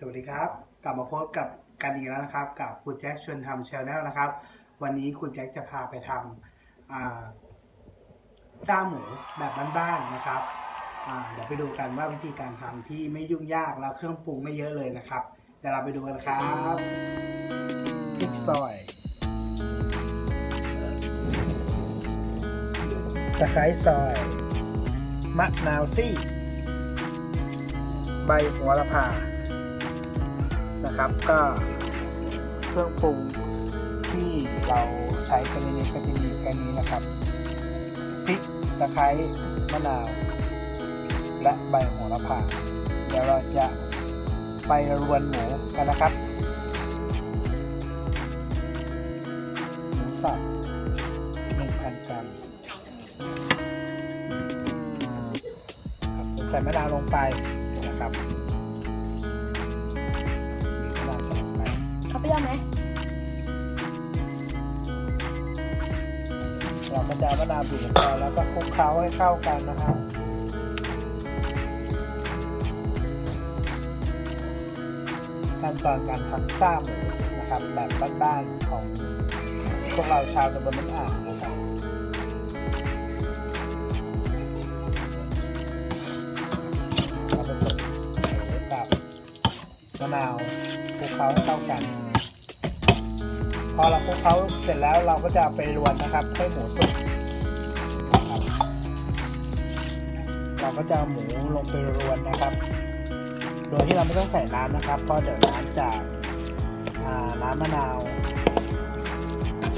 สวัสดีครับ กลับมาพบกับกันอีกแล้วนะครับ กับคุณแจ็คชวนทำชาแนลนะครับ วันนี้คุณแจ็คจะพาไปทำอ่าซ่าหมูแบบบ้านๆนะครับเดี๋ยวไปดูกันว่าวิธีการทำที่ไม่ยุ่งยากแล้วเครื่องปรุงไม่เยอะเลยนะครับเดี๋ยวเราไปดูกันครับพริกซอยตะไคร้ซอย มะนาวซี่ ใบโหัวละพา นะครับ ก็เครื่องปรุงที่เราใช้กันในนี้ก็จะมีแค่นี้นะครับพริกตะไคร้มะนาว และใบโหระพาเดี๋ยวเราจะไปรวนหมูกันนะครับหมูสับ1,000กรัมครับใส่มะนาวลงไปนะครับ เขาเปรี้ยวไหมเราก็จะเอามะนาวบีบลงไปแล้วก็คลุกเคล้าให้เข้ากันนะครับขั้นตอนการทำซ่าหมูนะครับแบบบ้านๆของพวกเราชาวตำบลน้ำอ่างนะครับเราผสมกับมะนาว ลุกเคล้าให้เข้ากัน พอเราคลุกเคล้าเสร็จแล้วเราก็จะไปรวนนะครับให้หมูสุกเราก็จะหมูลงไปรวนนะครับ โดยที่เราไม่ต้องใส่น้ำนะครับเพราะเดี๋ยวน้ำจากน้ำมะนาว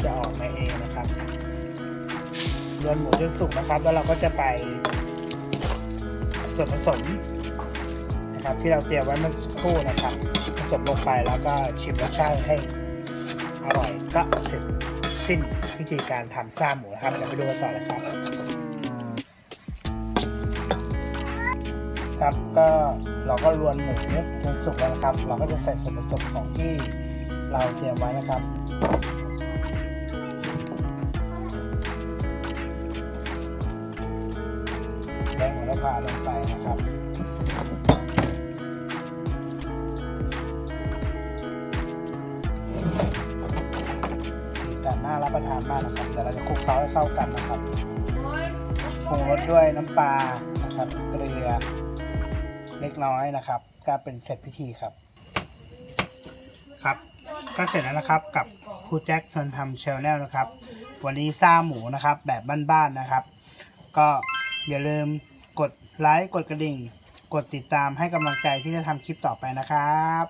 จะออกมาเองนะครับรวนหมูจนสุกนะครับ แล้วเราก็จะไปส่วนผสม นะครับ ที่เราเตรียมไว้เมื่อสักครู่นะครับผสมลงไปแล้วก็ชิมรสชาติให้อร่อยก็เสร็จสิ้นวิธีการทำซ่าหมูนะครับเดี๋ยวไปดูกันต่อเลยครับ ครับก็เราก็รวนหมูจนสุกแล้วนะครับ เราก็จะใส่ส่วนผสมของที่เราเตรียมไว้นะครับแบ่งหัวละพาลงไปนะครับ รับประทานมากนะครับเดี๋ยวเราจะคลุกเคล้าให้เข้ากันนะครับปรุงรสด้วยน้ำปลานะครับเกลือเล็กน้อยนะครับก็เป็นเสร็จพิธีครับ ครับก็เสร็จแล้วนะครับกับครูแจ็คชวนทำเชลแนลนะครับ วันนี้ซ่าหมูนะครับแบบบ้านๆนะครับ ก็อย่าลืมกดไลค์กดกระดิ่ง กดติดตามให้กำลังใจที่จะทำคลิปต่อไปนะครับ